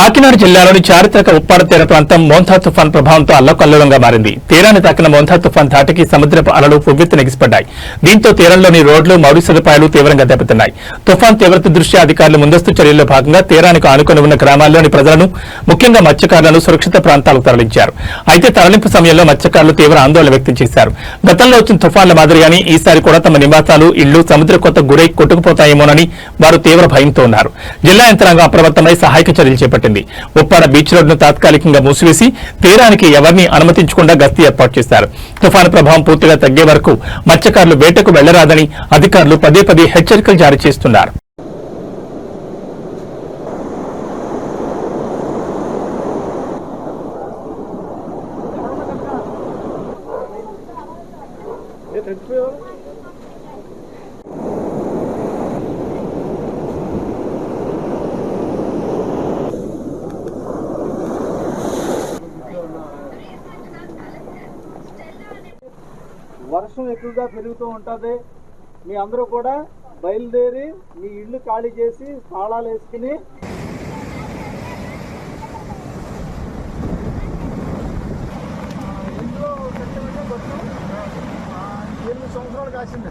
కాకినాడ జిల్లాలోని చారిత్రక ఉప్పాడ తీర ప్రాంతం మోంథా తుఫాన్ ప్రభావంతో అల్లకల్లోలంగా మారింది. తీరాన్ని తాకిన మోంథా తుఫాన్ ధాటికి సముద్రపు అలలు పువ్వెత్తు ఎగిసిపడ్డాయి దీంతో తీరంలోని రోడ్లు మౌలిక సదుపాయాలు తీవ్రంగా దెబ్బతిన్నాయి. తుఫాన్ తీవ్రత దృష్ట్యా అధికారులు ముందస్తు చర్యల్లో భాగంగా తీరానికి ఆనుకొని ఉన్న గ్రామాల్లోని ప్రజలను ముఖ్యంగా మత్స్యకారులను సురక్షిత ప్రాంతాలకు తరలించారు. అయితే తరలింపు సమయంలో మత్స్యకారులు తీవ్ర ఆందోళన వ్యక్తం చేశారు. గతంలో వచ్చిన తుఫాన్ల మాదిరిగానే ఈసారి కూడా తమ నివాసాలు ఇళ్ళు సముద్ర కొత్త గురై కొట్టుకుపోతాయేమోనని వారు తీవ్ర భయంతో ఉన్నారు. జిల్లా యంత్రాంగం అప్రమత్తమై సహాయక చర్యలు చేపట్టింది. ఉప్పాడ బీచ్ రోడ్ను తాత్కాలికంగా మూసివేసి తీరానికి ఎవరిని అనుమతించకుండా గస్తీ ఏర్పాటు చేశారు. తుఫాను ప్రభావం పూర్తిగా తగ్గే వరకు మత్స్యకారులు వేటకు వెళ్ళరాదని అధికారులు పదే పదే హెచ్చరికలు జారీ చేస్తున్నారు. వర్షం ఎక్కువగా పెరుగుతూ ఉంటుంది. మీ అందరూ కూడా బయలుదేరి మీ ఇల్లు ఖాళీ చేసి తాళాలు వేసుకుని ఎనిమిది సంవత్సరాలు కాసింది.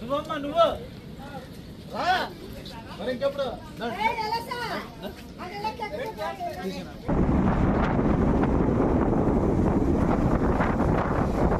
నువ్వమ్మా నువ్వు. రా. మరి ఇంకెప్పుడు?